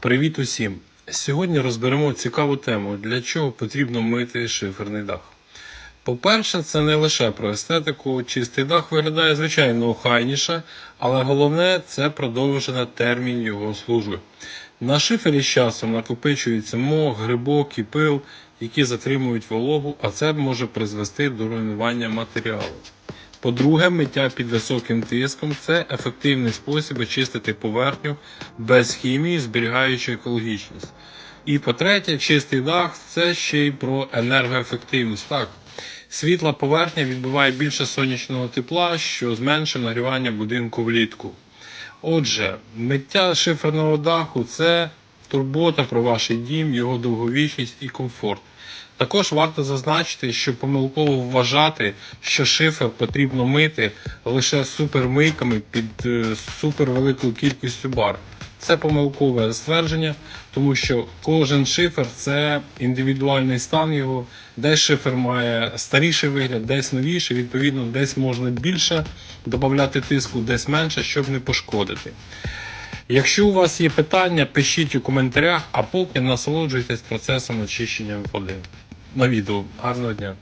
Привіт усім! Сьогодні розберемо цікаву тему, для чого потрібно мити шиферний дах. По-перше, це не лише про естетику. Чистий дах виглядає звичайно охайніше, але головне це продовжений термін його служби. На шифері з часом накопичується мох, грибок і пил, які затримують вологу, а це може призвести до руйнування матеріалу. По-друге, миття під високим тиском це ефективний спосіб очистити поверхню без хімії, зберігаючи екологічність. І по-третє, чистий дах це ще й про енергоефективність. Так, світла поверхня відбиває більше сонячного тепла, що зменшує нагрівання будинку влітку. Отже, миття шиферного даху це турбота про ваш дім, його довговічність і комфорт. Також варто зазначити, що помилково вважати, що шифер потрібно мити лише супермийками під е, супервеликою кількістю бар. Це помилкове ствердження, тому що кожен шифер це індивідуальний стан його. Десь шифер має старіший вигляд, десь новіший, відповідно, десь можна більше додати тиску, десь менше, щоб не пошкодити. Якщо у вас є питання, пишіть у коментарях, а поки насолоджуйтесь процесом очищення води. На відео. Гарного дня!